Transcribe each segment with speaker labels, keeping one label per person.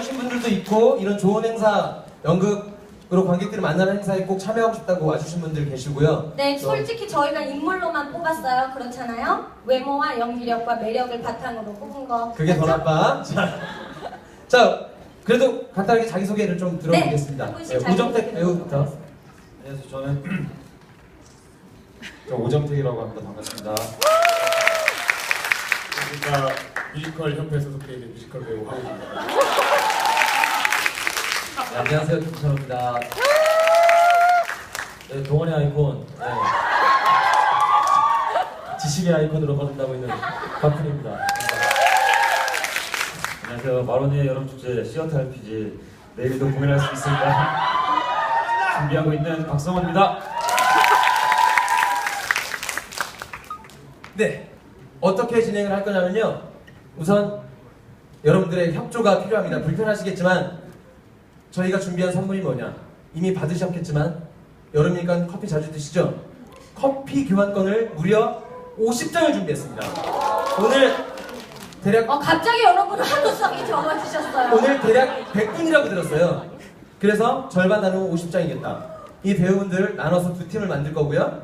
Speaker 1: 않고 이런 좋은 행사, 연극으로 관객들을 만나는 행사에 꼭 참여하고 싶다고 와주신 분들 계시고요.
Speaker 2: 네,
Speaker 1: 또
Speaker 2: 솔직히 저희가 인물로만 뽑았어요. 그렇잖아요. 외모와 연기력과 매력을 바탕으로 뽑은 거.
Speaker 1: 그게 더
Speaker 2: 맞죠?
Speaker 1: 나빠. 자, 자, 그래도 간단하게 자기소개를 좀 들어보겠습니다.
Speaker 2: 네, 한 분씩
Speaker 1: 네,
Speaker 2: 자기소개
Speaker 1: 우정택 배우부터.
Speaker 3: 안녕하세요. 저는 저 오정택이라고 합니다. 반갑습니다.
Speaker 4: 그러니까 뮤지컬 협회 소속돼 있는 뮤지컬 배우 하우입니다.
Speaker 5: 네, 안녕하세요 김찬호입니다. 네, 동원의 아이콘, 네. 지식의 아이콘으로 거듭나고 있는 박훈입니다. 안녕하세요 마로니의 여름축제 시어터 RPG 내일도 공연할 수 있을까 준비하고 있는 박성원입니다.
Speaker 1: 네. 어떻게 진행을 할 거냐면요. 우선 여러분들의 협조가 필요합니다. 불편하시겠지만 저희가 준비한 선물이 뭐냐? 이미 받으셨겠지만 여름이니까 커피 자주 드시죠? 커피 교환권을 무려 50장을 준비했습니다. 오늘 대략
Speaker 2: 어, 갑자기 여러분은 한우성이 적어주셨어요.
Speaker 1: 오늘 대략 100분이라고 들었어요. 그래서 절반 나누면 50장이겠다. 이 배우분들 나눠서 두 팀을 만들 거고요.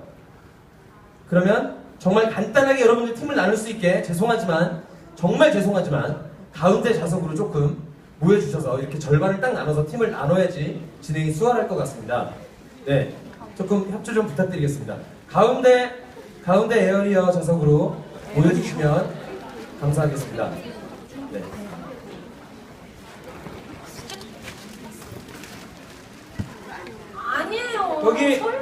Speaker 1: 그러면 정말 간단하게 여러분들 팀을 나눌 수 있게 죄송하지만 정말 죄송하지만 가운데 좌석으로 조금 모여주셔서 이렇게 절반을 딱 나눠서 팀을 나눠야지 진행이 수월할 것 같습니다. 네, 조금 협조 좀 부탁드리겠습니다. 가운데 가운데 에어리어 좌석으로 모여주시면 감사하겠습니다. 네.
Speaker 2: 아니에요.
Speaker 1: 여기.